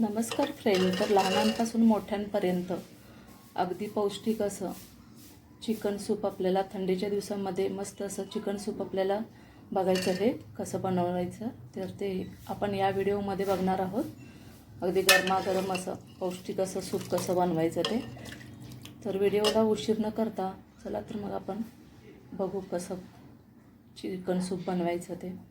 नमस्कार फ्रेंड तर लहानांपासून मोठ्यांपर्यंत अगदी पौष्टिक असं चिकन सूप आपल्याला थंडीच्या दिवसामध्ये मस्त असं चिकन सूप आपल्याला बघायचं आहे कसं बनवायचं तर ते आपण या व्हिडिओमध्ये बघणार आहोत. अगदी गरमागरम असं पौष्टिक असं सूप कसं बनवायचं ते. तर व्हिडिओला उशीर न करता चला तर मग आपण बघू कसं चिकन सूप बनवायचं ते.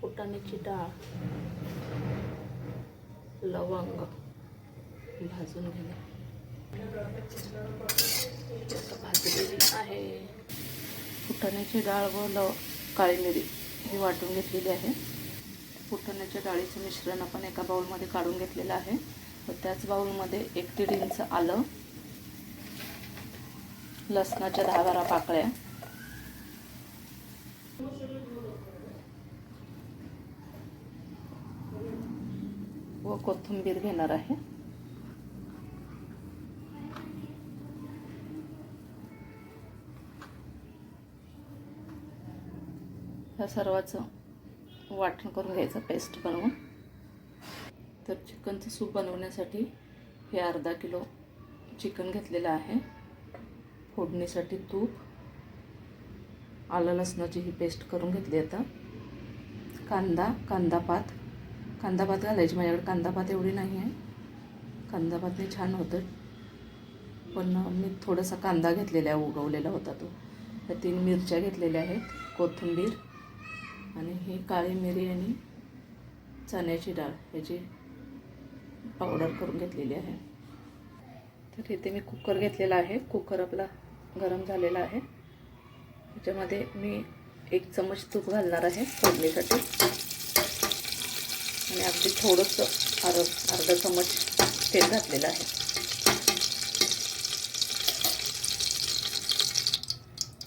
फुटाण्याची डाळ लवंग भाजून घेणे. भाजलेली आहे. फुटाण्याची डाळ व लव काळी मिरी ही वाटून घेतलेली आहे. फुटाण्याच्या डाळीचं मिश्रण आपण एका बाउलमध्ये काढून घेतलेलं आहे. व त्याच बाउलमध्ये एक दीड इंच आलं लसणाच्या दहा बारा पाकळ्या. व कोथिंबीर घेणार आहे. ह्या सर्वाचं वाटण करून घ्यायचं पेस्ट बनवून. तर चिकनचं सूप बनवण्यासाठी हे अर्धा किलो चिकन घेतलेलं आहे. फोडणीसाठी तूप आलं लसणाची ही पेस्ट करून घेतली आता. कांदा कांदा पात कांदा भात घालायची. माझ्याकडे कांदा भात एवढी नाही आहे. कांदा भातने छान होतं. पण मी थोडासा कांदा घेतलेला आहे उगवलेला होता तो. त्या तीन मिरच्या घेतलेल्या आहेत कोथिंबीर आणि ही काळी मिरी आणि चण्याची डाळ. ह्याची पावडर करून घेतलेली आहे. तर इथे मी कुकर घेतलेला आहे. कुकर आपला गरम झालेला आहे. त्याच्यामध्ये मी एक चमच तूप घालणार आहे फोडणीसाठी. आणि अगदी थोडंसं अर अर्धा चमच तेल घातलेलं आहे.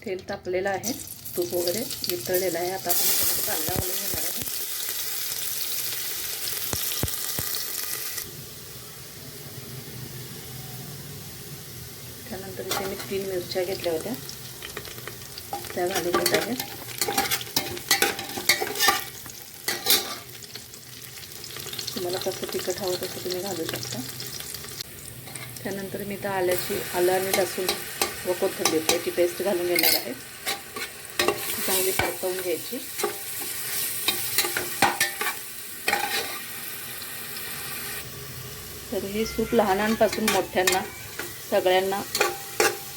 तेल तापलेलं आहे. तूप वगैरे वितळलेलं आहे. आता आपण त्याच्यामध्ये कांदा घालून घेणार आहे. त्यानंतर इथे मी तीन मिरच्या घेतल्या होत्या. त्या घालून घेत आहेत तुम्हाला कसं तिखट हवं तसं तुम्ही घालू शकता. त्यानंतर मी तर आल्याची आलं आणि लसूण व कोथिंबीर याची पेस्ट घालून घेणार आहे. चांगली परतवून घ्यायची. तर हे सूप लहानांपासून मोठ्यांना सगळ्यांना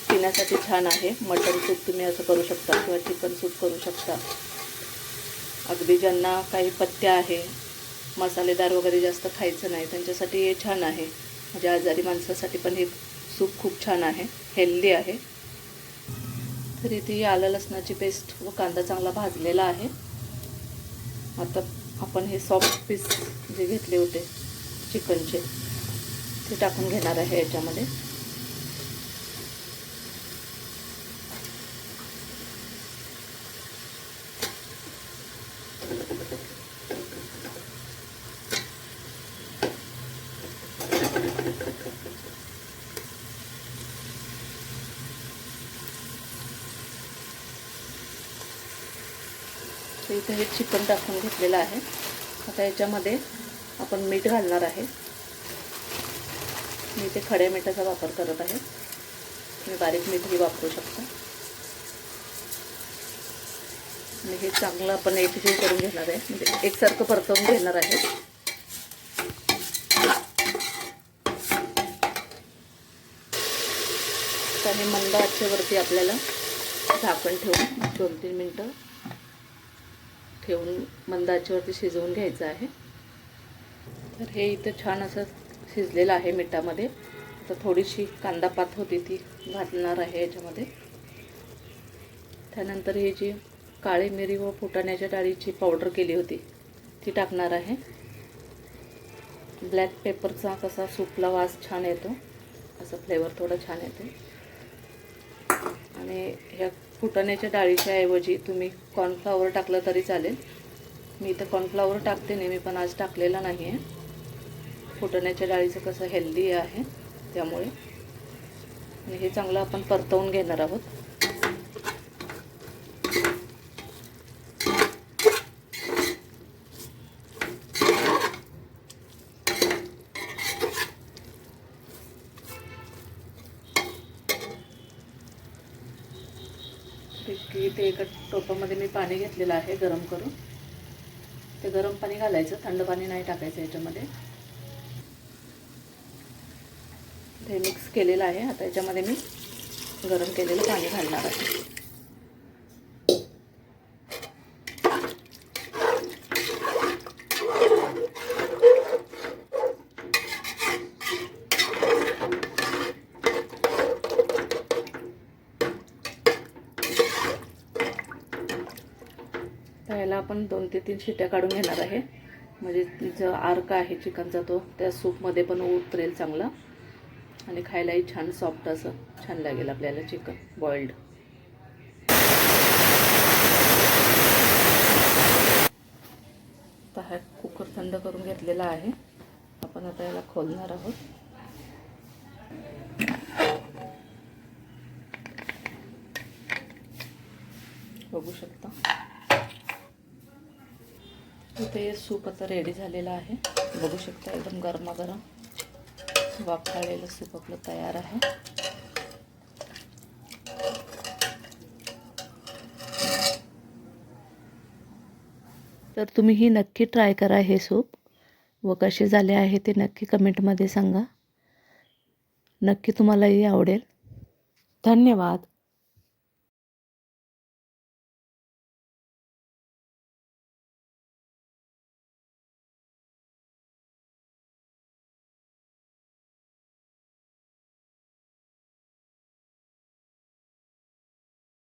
पिण्यासाठी छान आहे. मटन सूप तुम्ही असं करू शकता किंवा चिकन सूप करू शकता. अगदी ज्यांना काही पत्त्या आहे मसालेदार वगैरे जास्त खायचं नाही. त्यांच्यासाठी हे छान आहे. म्हणजे आजारी माणसासाठी पण हे सूप खूप छान आहे. हेल्दी आहे. तर इथे आलं लसणाची पेस्ट व कांदा चांगला भाजलेला आहे. आता आपण हे सॉफ्ट पीस जे घेतले होते चिकनचे ते टाकून घेणार आहे याच्यामध्ये. तर इथे हे चिकन टाकून घेतलेलं आहे. आता याच्यामध्ये आपण मीठ घालणार आहे. मी इथे खड्या मिठाचा वापर करत आहे. तुम्ही बारीक मीठही वापरू शकता. आणि हे चांगलं आपण एकजीव करून घेणार आहे. म्हणजे एकसारखं परतवून घेणार आहे. आणि मंद आचेवरती आपल्याला झाकण ठेवून दोन तीन मिनटं ठेवून मंद आचेवरती शिजवून घ्यायचं आहे. तर हे इथं छान असं शिजलेलं आहे मिठामध्ये. आता थोडीशी कांदा पात होती ती घालणार आहे याच्यामध्ये. त्यानंतर ही जी काळी मिरी व फुटाण्याच्या डाळीची पावडर केली होती ती टाकणार आहे. ब्लॅक पेपरचा कसा सूपला वास छान येतो असं फ्लेवर थोडा छान येतो. आणि ह्या फुटण्याच्या डाळीच्या ऐवजी तुम्ही कॉर्नफ्लावर टाकलं तरी चालेल. मी इथं कॉर्नफ्लावर टाकते नेहमी पण आज टाकलेला नाही आहे फुटण्याच्या डाळीचं कसं हेल्दी आहे त्यामुळे. आणि हे चांगलं आपण परतवून घेणार आहोत. इथे एका टोपामध्ये मी पाणी घेतलेलं आहे गरम करून. ते गरम पाणी घालायचं थंड पाणी नाही टाकायचं याच्यामध्ये. हे मिक्स केलेलं आहे. आता याच्यामध्ये मी गरम केलेलं पाणी घालणार आहे. तर याला आपण दोन ते तीन शिट्या काढून घेणार आहे. म्हणजे जो आर्क आहे चिकनचा तो त्या सूपमध्ये पण उतरेल चांगला. आणि खायलाही छान सॉफ्ट असं छान लागेल आपल्याला चिकन बॉइल्ड तर हा कुकर थंड करून घेतलेला आहे. आपण आता याला खोलणार आहोत. बघू शकता. इथे सूप आता रेडी झालेलं आहे. बघू शकता एकदम गरमागरम वापरलेलं सूप आपलं तयार आहे. तर तुम्ही ही नक्की ट्राय करा हे सूप. व कसे झाले आहे ते नक्की कमेंटमध्ये सांगा. नक्की तुम्हालाही आवडेल. धन्यवाद.